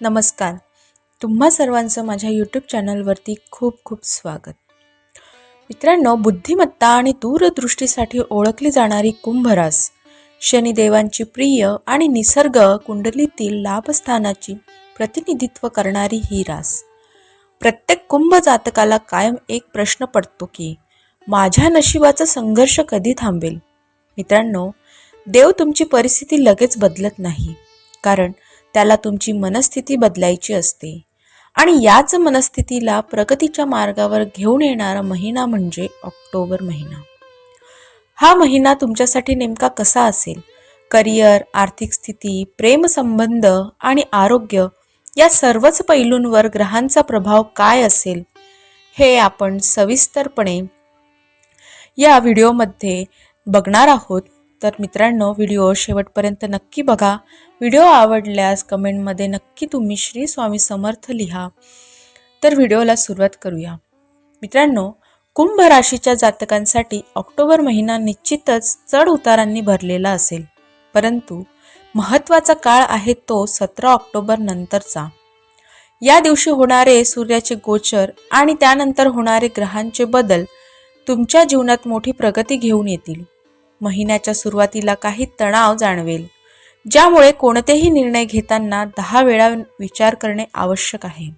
नमस्कार. तुम्हा सर्वांचं माझ्या यूट्यूब चॅनलवरती खूप खूप स्वागत. मित्रांनो बुद्धिमत्ता आणि दूरदृष्टीसाठी ओळखली जाणारी कुंभरास शनिदेवांची प्रिय आणि निसर्ग कुंडलीतील लाभस्थानाची प्रतिनिधित्व करणारी ही रास. प्रत्येक कुंभ जातकाला कायम एक प्रश्न पडतो की माझ्या नशिबाचा संघर्ष कधी थांबेल? मित्रांनो देव तुमची परिस्थिती लगेच बदलत नाही. कारण त्याला तुमची मनस्थिती बदलायची असते. आणि याच मनस्थितीला प्रगतीच्या मार्गावर घेऊन येणारा महिना म्हणजे ऑक्टोबर महिना. हा महिना तुमच्यासाठी नेमका कसा असेल? करिअर आर्थिक स्थिती प्रेमसंबंध आणि आरोग्य या सर्वच पैलूंवर ग्रहांचा प्रभाव काय असेल? हे आपण सविस्तरपणे या व्हिडिओमध्ये बघणार आहोत. तर मित्रांनो व्हिडिओ शेवटपर्यंत नक्की बघा. व्हिडिओ आवडल्यास कमेंटमध्ये नक्की तुम्ही श्री स्वामी समर्थ लिहा. तर व्हिडिओला सुरुवात करूया. मित्रांनो कुंभ राशीच्या जातकांसाठी ऑक्टोबर महिना निश्चितच चढ उतारांनी भरलेला असेल. परंतु महत्त्वाचा काळ आहे तो सतरा ऑक्टोबर नंतरचा. या दिवशी होणारे सूर्याचे गोचर आणि त्यानंतर होणारे ग्रहांचे बदल तुमच्या जीवनात मोठी प्रगती घेऊन येतील. महिन्याच्या सुरुवातीला काही तणाव जाणवेल ज्यामुळे कोणतेही निर्णय घेताना दहा वेळा विचार करणे आवश्यक आहे.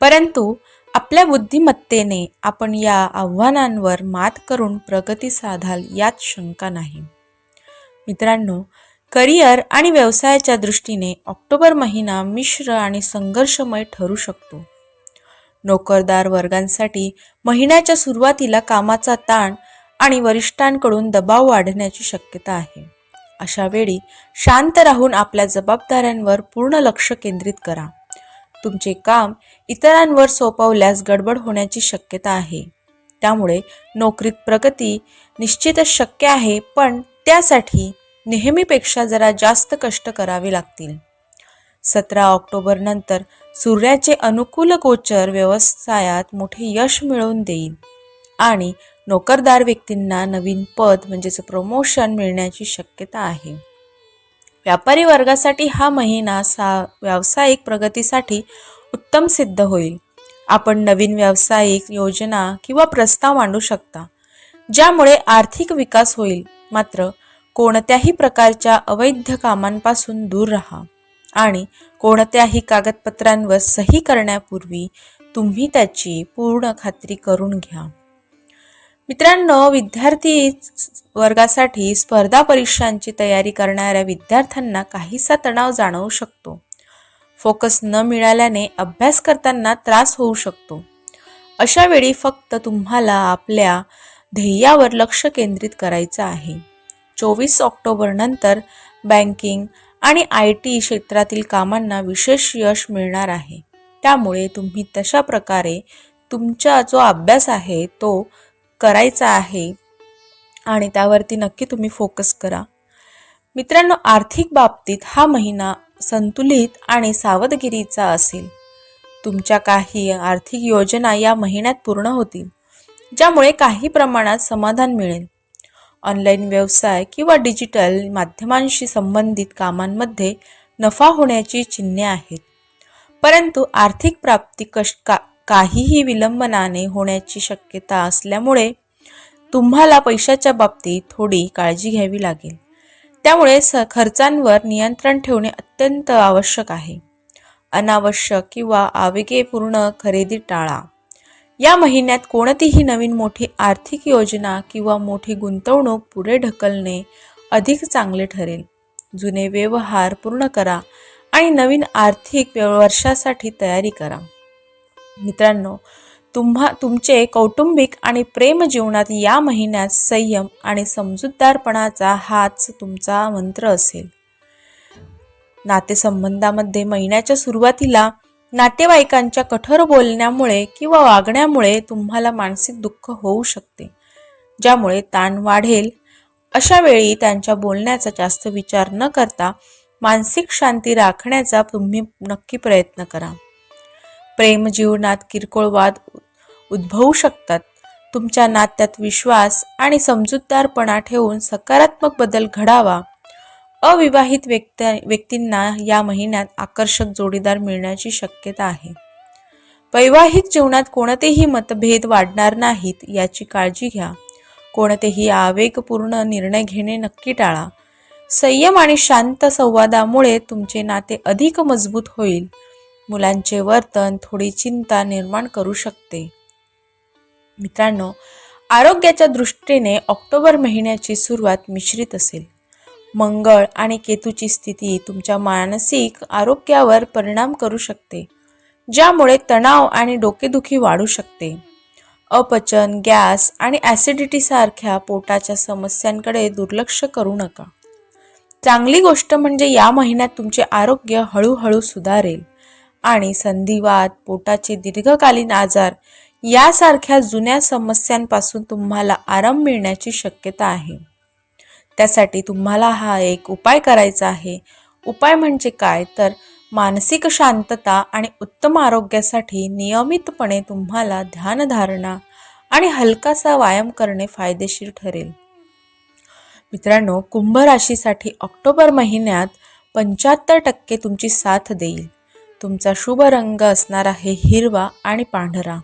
परंतु आपल्या बुद्धिमत्तेने आपण या आव्हानांवर मात करून प्रगती साधाल यात शंका नाही. मित्रांनो करिअर आणि व्यवसायाच्या दृष्टीने ऑक्टोबर महिना मिश्र आणि संघर्षमय ठरू शकतो. नोकरदार वर्गांसाठी महिन्याच्या सुरुवातीला कामाचा ताण आणि वरिष्ठांकडून दबाव वाढण्याची शक्यता आहे. अशा वेळी शांत राहून आपल्या जबाबदाऱ्यांवर पूर्ण लक्ष केंद्रित करा. तुमचे काम इतरांवर सोपवल्यास गडबड होण्याची शक्यता आहे. त्यामुळे नोकरीत प्रगती निश्चितच शक्य आहे पण त्यासाठी नेहमीपेक्षा जरा जास्त कष्ट करावे लागतील. सतरा ऑक्टोबर नंतर सूर्याचे अनुकूल गोचर व्यवसायात मोठे यश मिळवून देईल आणि नोकरदार व्यक्तींना नवीन पद म्हणजेच प्रमोशन मिळण्याची शक्यता आहे. व्यापारी वर्गासाठी हा महिना सा व्यावसायिक प्रगतीसाठी उत्तम सिद्ध होईल. आपण नवीन व्यावसायिक योजना किंवा प्रस्ताव मांडू शकता ज्यामुळे आर्थिक विकास होईल. मात्र कोणत्याही प्रकारच्या अवैध कामांपासून दूर राहा आणि कोणत्याही कागदपत्रांवर सही करण्यापूर्वी तुम्ही त्याची पूर्ण खात्री करून घ्या. मित्रांनो विद्यार्थी वर्गासाठी स्पर्धा परीक्षांची तयारी करणाऱ्या विद्यार्थ्यांना काहीसा तणाव जाणवू शकतो. फोकस न मिळाल्याने अभ्यास करताना त्रास होऊ शकतो. अशा वेळी फक्त तुम्हाला आपल्या ध्येयावर लक्ष केंद्रित करायचं आहे. चोवीस ऑक्टोबर नंतर बँकिंग आणि आय टी क्षेत्रातील कामांना विशेष यश मिळणार आहे. त्यामुळे तुम्ही तशा प्रकारे तुमचा जो अभ्यास आहे तो करायचा आहे आणि त्यावरती नक्की तुम्ही फोकस करा. मित्रांनो आर्थिक बाबतीत हा महिना संतुलित आणि सावधगिरीचा असेल. तुमच्या काही आर्थिक योजना या महिन्यात पूर्ण होतील ज्यामुळे काही प्रमाणात समाधान मिळेल. ऑनलाईन व्यवसाय किंवा डिजिटल माध्यमांशी संबंधित कामांमध्ये नफा होण्याची चिन्हे आहेत. परंतु आर्थिक प्राप्ती कश का काहीही विलंबनाने होण्याची शक्यता असल्यामुळे तुम्हाला पैशाच्या बाबतीत थोडी काळजी घ्यावी लागेल. त्यामुळे स खर्चांवर नियंत्रण ठेवणे अत्यंत आवश्यक आहे. अनावश्यक किंवा आवेगेपूर्ण खरेदी टाळा. या महिन्यात कोणतीही नवीन मोठी आर्थिक योजना किंवा मोठी गुंतवणूक पुढे ढकलणे अधिक चांगले ठरेल. जुने व्यवहार पूर्ण करा आणि नवीन आर्थिक वर्षासाठी तयारी करा. मित्रांनो तुम्हा तुमचे कौटुंबिक आणि प्रेम जीवनात या महिन्यात संयम आणि समजूतदारपणाचा हाच तुमचा मंत्र असेल. नातेसंबंधामध्ये महिन्याच्या सुरुवातीला नातेवाईकांच्या कठोर बोलण्यामुळे किंवा वागण्यामुळे तुम्हाला मानसिक दुःख होऊ शकते ज्यामुळे ताण वाढेल. अशा वेळी त्यांच्या बोलण्याचा जास्त विचार न करता मानसिक शांती राखण्याचा तुम्ही नक्की प्रयत्न करा. प्रेम जीवनात किरकोळ वाद उद्भवू शकतात. तुमच्या नात्यात विश्वास आणि समजूतदारपणा ठेवून सकारात्मक बदल घडावा. अविवाहित व्यक्ती व्यक्तींना या महिन्यात आकर्षक जोडीदार मिळण्याची शक्यता आहे. वैवाहिक जीवनात कोणतेही मतभेद वाढणार नाहीत याची काळजी घ्या. कोणतेही आवेगपूर्ण निर्णय घेणे नक्की टाळा. संयम आणि शांत संवादामुळे तुमचे नाते अधिक मजबूत होईल. मुलांचे वर्तन थोडी चिंता निर्माण करू शकते. मित्रांनो आरोग्याच्या दृष्टीने ऑक्टोबर महिन्याची सुरुवात मिश्रित असेल. मंगळ आणि केतूची स्थिती तुमच्या मानसिक आरोग्यावर परिणाम करू शकते ज्यामुळे तणाव आणि डोकेदुखी वाढू शकते. अपचन गॅस आणि ॲसिडिटी सारख्या पोटाच्या समस्यांकडे दुर्लक्ष करू नका. चांगली गोष्ट म्हणजे या महिन्यात तुमचे आरोग्य हळूहळू सुधारेल. आणि संधिवात पोटाचे दीर्घकालीन आजार यासारख्या जुन्या समस्यांपासून तुम्हाला आराम मिळण्याची शक्यता आहे. त्यासाठी तुम्हाला हा एक उपाय करायचा आहे. उपाय म्हणजे काय? तर मानसिक शांतता आणि उत्तम आरोग्यासाठी नियमितपणे तुम्हाला ध्यानधारणा आणि हलकासा व्यायाम करणे फायदेशीर ठरेल. मित्रांनो कुंभ राशीसाठी ऑक्टोबर महिन्यात पंच्याहत्तर टक्के तुमची साथ देईल. तुमचा शुभ रंग असणार आहे हिरवा आणि पांढरा.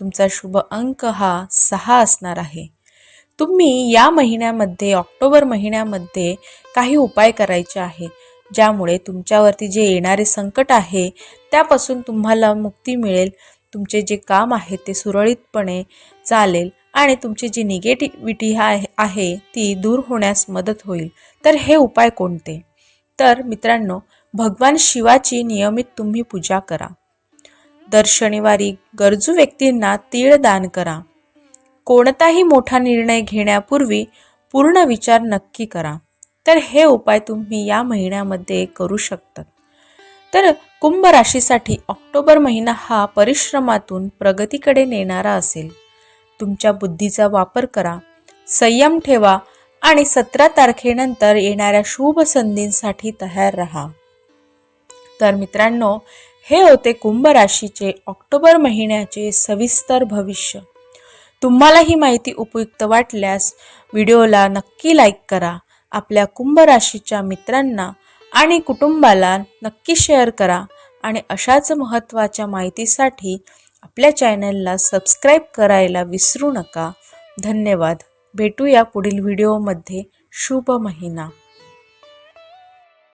तुमचा शुभ अंक हा सहा असणार आहे. तुम्ही या महिन्यामध्ये ऑक्टोबर महिन्यामध्ये काही उपाय करायचे आहे ज्यामुळे तुमच्यावरती जे येणारे संकट आहे त्यापासून तुम्हाला मुक्ती मिळेल. तुमचे जे काम आहे ते सुरळीतपणे चालेल आणि तुमची जी निगेटिव्हिटी हा आहे ती दूर होण्यास मदत होईल. तर हे उपाय कोणते? तर मित्रांनो भगवान शिवाची नियमित तुम्ही पूजा करा. दर शनिवारी गरजू व्यक्तींना तीळ दान करा. कोणताही मोठा निर्णय घेण्यापूर्वी पूर्ण विचार नक्की करा. तर हे उपाय तुम्ही या महिन्यामध्ये करू शकतात. तर कुंभ राशीसाठी ऑक्टोबर महिना हा परिश्रमातून प्रगतीकडे नेणारा असेल. तुमच्या बुद्धीचा वापर करा. संयम ठेवा आणि सतरा तारखेनंतर येणाऱ्या शुभ संधींसाठी तयार राहा. तर मित्रांनो हे होते कुंभ राशीचे ऑक्टोबर महिन्याचे सविस्तर भविष्य. तुम्हाला ही माहिती उपयुक्त वाटल्यास व्हिडिओला नक्की लाईक करा आपल्या कुंभ राशीच्या मित्रांना आणि कुटुंबाला नक्की शेअर करा आणि अशाच महत्त्वाच्या माहितीसाठी आपल्या चॅनलला सबस्क्राईब करायला विसरू नका. धन्यवाद. भेटूया पुढील व्हिडिओमध्ये. शुभ महिना.